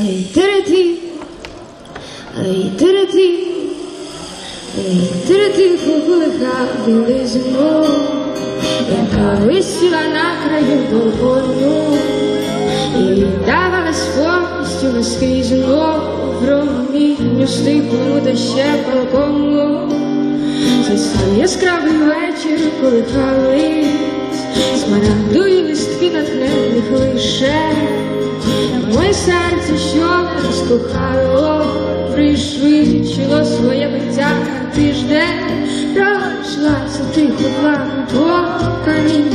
Ай, тирети, ай, тирети, ай, тирети, кукулика білизну, яка висіла на краю балкону, і давалась повністю наскрізну, промінню стихлому та ще балкону. Застав яскравий вечір, коли пались, смарагдові серце, що розкохало, пришвидшило своє биття на тиждень, пройшлася тихо плану по камінь,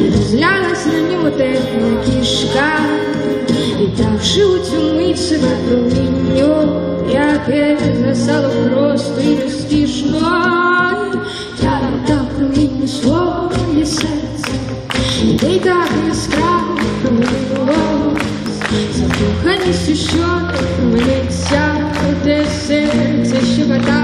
і розлялась на ньому темна кішка, віддавши у цю мить себе промінню, яке засало просто і розкішно, я віддав промінню своє серце, і так не Мені що, мені ця, те серце щебета.